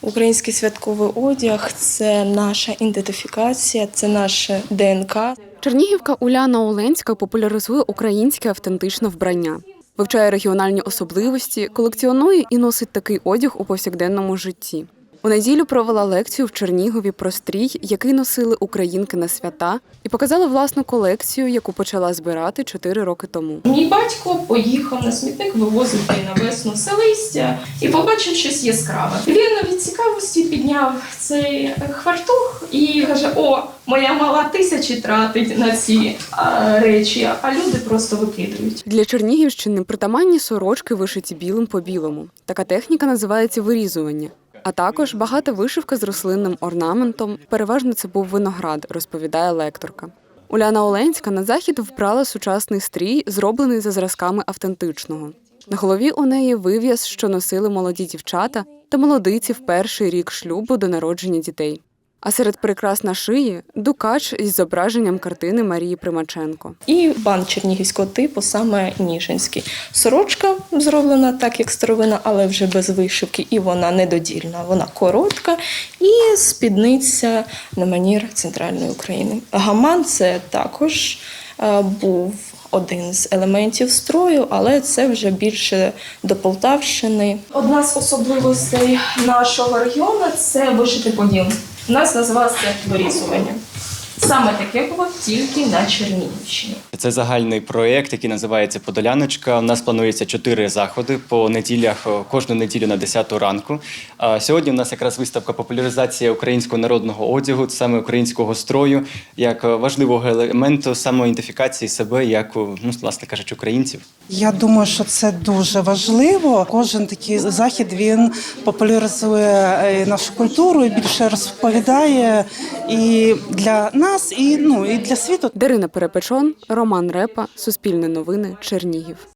Український святковий одяг це наша ідентифікація, це наше ДНК. Чернігівка Уляна Оленська популяризує українське автентичне вбрання, вивчає регіональні особливості, колекціонує і носить такий одяг у повсякденному житті. У неділю провела лекцію в Чернігові про стрій, який носили українки на свята, і показала власну колекцію, яку почала збирати чотири роки тому. Мій батько поїхав на смітник вивозити на весну все листя і побачив щось яскраве. Він від цікавості підняв цей хвартух і каже: О, моя мала тисячі тратить на ці а, речі, а люди просто викидують. Для Чернігівщини притаманні сорочки вишиті білим по білому. Така техніка називається вирізування. А також багата вишивка з рослинним орнаментом. Переважно це був виноград, розповідає лекторка. Уляна Оленська на захід вбрала сучасний стрій, зроблений за зразками автентичного. На голові у неї вив'яз, що носили молоді дівчата та молодиці в перший рік шлюбу до народження дітей. А серед прикрас на шиї дукач із зображенням картини Марії Примаченко. І бант чернігівського типу, саме ніжинський. Сорочка зроблена так, як старовина, але вже без вишивки, і вона недодільна. Вона коротка і спідниця на манір центральної України. Гаман це також е, був один з елементів строю, але це вже більше до Полтавщини. Одна з особливостей нашого регіону це вишити поділ. У нас називалося вирізування. Саме таке було тільки на Чернігівщині. Це загальний проєкт, який називається Подоляночка. У нас планується чотири заходи по неділях, кожну неділю на 10 ранку. А сьогодні у нас якраз виставка популяризація українського народного одягу, саме українського строю, як е, важливого елементу самоідентифікації себе як, о, ну, власне кажучи, українців. Я думаю, що це дуже важливо. Кожен такий захід він популяризує е, нашу культуру і більше розповідає і для нас, і ну і для світу. Дарина Перепечон, Роман Репа, Суспільне новини, Чернігів.